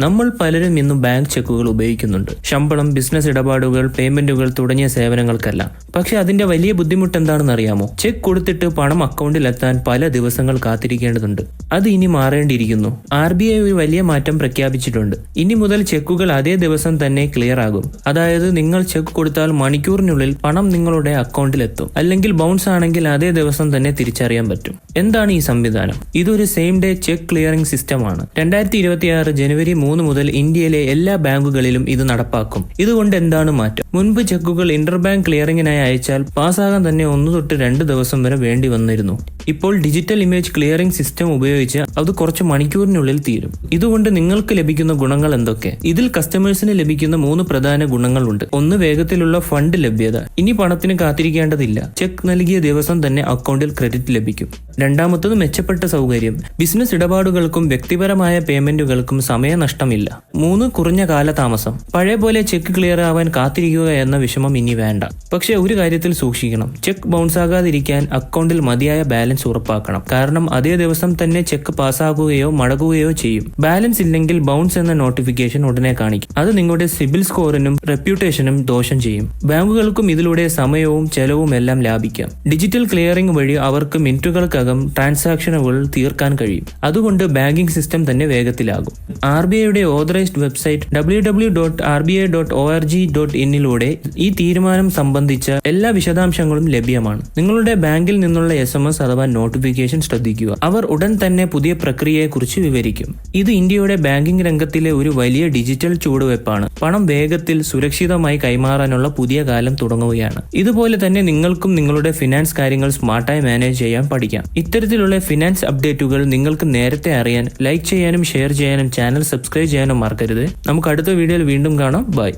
നമ്മൾ പലരും ഇന്ന് ബാങ്ക് ചെക്കുകൾ ഉപയോഗിക്കുന്നുണ്ട്. ശമ്പളം ബിസിനസ് ഇടപാടുകൾ പേയ്മെന്റുകൾ തുടങ്ങിയ സേവനങ്ങൾക്കല്ല. പക്ഷെ അതിന്റെ വലിയ ബുദ്ധിമുട്ട് എന്താണെന്ന് അറിയാമോ? ചെക്ക് കൊടുത്തിട്ട് പണം അക്കൗണ്ടിൽ എത്താൻ പല ദിവസങ്ങൾ കാത്തിരിക്കേണ്ടതുണ്ട്. അത് ഇനി മാറേണ്ടിയിരിക്കുന്നു. ആർ ബി ഐ ഒരു വലിയ മാറ്റം പ്രഖ്യാപിച്ചിട്ടുണ്ട്. ഇനി മുതൽ ചെക്കുകൾ അതേ ദിവസം തന്നെ ക്ലിയർ ആകും. അതായത് നിങ്ങൾ ചെക്ക് കൊടുത്താൽ മണിക്കൂറിനുള്ളിൽ പണം നിങ്ങളുടെ അക്കൗണ്ടിൽ എത്തും. അല്ലെങ്കിൽ ബൗൺസ് ആണെങ്കിൽ അതേ ദിവസം തന്നെ തിരിച്ചറിയാൻ പറ്റും. എന്താണ് ഈ സംവിധാനം? ഇതൊരു സെയിം ഡേ ചെക്ക് ക്ലിയറിംഗ് സിസ്റ്റമാണ് രണ്ടായിരത്തി ഇരുപത്തിയാറ് ജനുവരി മുതൽ ഇന്ത്യയിലെ എല്ലാ ബാങ്കുകളിലും ഇത് നടപ്പാക്കും. ഇതുകൊണ്ട് എന്താണ് മാറ്റം? മുൻപ് ചെക്കുകൾ ഇന്റർ ബാങ്ക് ക്ലിയറിംഗിനായി അയച്ചാൽ പാസ്സാകാൻ തന്നെ ഒന്ന് തൊട്ട് രണ്ട് ദിവസം വരെ വേണ്ടി വന്നിരുന്നു. ഇപ്പോൾ ഡിജിറ്റൽ ഇമേജ് ക്ലിയറിംഗ് സിസ്റ്റം ഉപയോഗിച്ച് അത് കുറച്ച് മണിക്കൂറിനുള്ളിൽ തീരും. ഇതുകൊണ്ട് നിങ്ങൾക്ക് ലഭിക്കുന്ന ഗുണങ്ങൾ എന്തൊക്കെ? ഇതിൽ കസ്റ്റമേഴ്സിന് ലഭിക്കുന്ന മൂന്ന് പ്രധാന ഗുണങ്ങളുണ്ട്. ഒന്ന് വേഗത്തിലുള്ള ഫണ്ട് ലഭ്യത. ഇനി പണത്തിന് കാത്തിരിക്കേണ്ടതില്ല. ചെക്ക് നൽകിയ ദിവസം തന്നെ അക്കൗണ്ടിൽ ക്രെഡിറ്റ് ലഭിക്കും. രണ്ടാമത്തത് മെച്ചപ്പെട്ട സൗകര്യം. ബിസിനസ് ഇടപാടുകൾക്കും വ്യക്തിപരമായ പേയ്മെന്റുകൾക്കും സമയനഷ്ടമില്ല. മൂന്ന് കുറഞ്ഞ കാലതാമസം. പഴയ പോലെ ചെക്ക് ക്ലിയർ ആവാൻ കാത്തിരിക്കുക എന്ന വിഷമം ഇനി വേണ്ട. പക്ഷെ ഒരു കാര്യത്തിൽ സൂക്ഷിക്കണം. ചെക്ക് ബൗൺസ് ആകാതിരിക്കാൻ അക്കൗണ്ടിൽ മതിയായ ബാലൻസ് ഉറപ്പാക്കണം. കാരണം അതേ ദിവസം തന്നെ ചെക്ക് പാസ്സാകുകയോ മടങ്ങുകയോ ചെയ്യും. ബാലൻസ് ഇല്ലെങ്കിൽ ബൗൺസ് എന്ന നോട്ടിഫിക്കേഷൻ ഉടനെ കാണിക്കും. അത് നിങ്ങളുടെ സിബിൽ സ്കോറിനും റെപ്യൂട്ടേഷനും ദോഷം ചെയ്യും. ബാങ്കുകൾക്കും ഇതിലൂടെ സമയവും ചെലവും എല്ലാം ലാഭിക്കാം. ഡിജിറ്റൽ ക്ലിയറിംഗ് വഴി അവർക്ക് മിനിറ്റുകൾക്കകം ട്രാൻസാക്ഷനുകൾ തീർക്കാൻ കഴിയും. അതുകൊണ്ട് ബാങ്കിംഗ് സിസ്റ്റം തന്നെ വേഗത്തിലാകും. ആർ ബി ഐയുടെ authorised website W W dot R B I dot O R G dot ഇന്നിലൂടെ ഈ തീരുമാനം സംബന്ധിച്ച എല്ലാ വിശദാംശങ്ങളും ലഭ്യമാണ്. നിങ്ങളുടെ ബാങ്കിൽ നിന്നുള്ള എസ് എം എസ് അഥവാ നോട്ടിഫിക്കേഷൻ ശ്രദ്ധിക്കുക. അവർ ഉടൻ തന്നെ പുതിയ പ്രക്രിയയെക്കുറിച്ച് വിവരിക്കും. ഇത് ഇന്ത്യയുടെ ബാങ്കിംഗ് രംഗത്തിലെ ഒരു വലിയ ഡിജിറ്റൽ ചുവടുവയ്പ്പാണ് പണം വേഗത്തിൽ സുരക്ഷിതമായി കൈമാറാനുള്ള പുതിയ കാലം തുടങ്ങുകയാണ്. ഇതുപോലെ തന്നെ നിങ്ങൾക്കും നിങ്ങളുടെ ഫിനാൻസ് കാര്യങ്ങൾ സ്മാർട്ടായി മാനേജ് ചെയ്യാൻ പഠിക്കാം. ഇത്തരത്തിലുള്ള ഫിനാൻസ് അപ്ഡേറ്റുകൾ നിങ്ങൾക്ക് നേരത്തെ അറിയാൻ ലൈക്ക് ചെയ്യാനും ഷെയർ ചെയ്യാനും ചാനൽ സബ്സ്ക്രൈബ് ചെയ്യാനും മറക്കരുത്. നമുക്ക് അടുത്ത വീഡിയോയിൽ വീണ്ടും കാണാം. ബൈ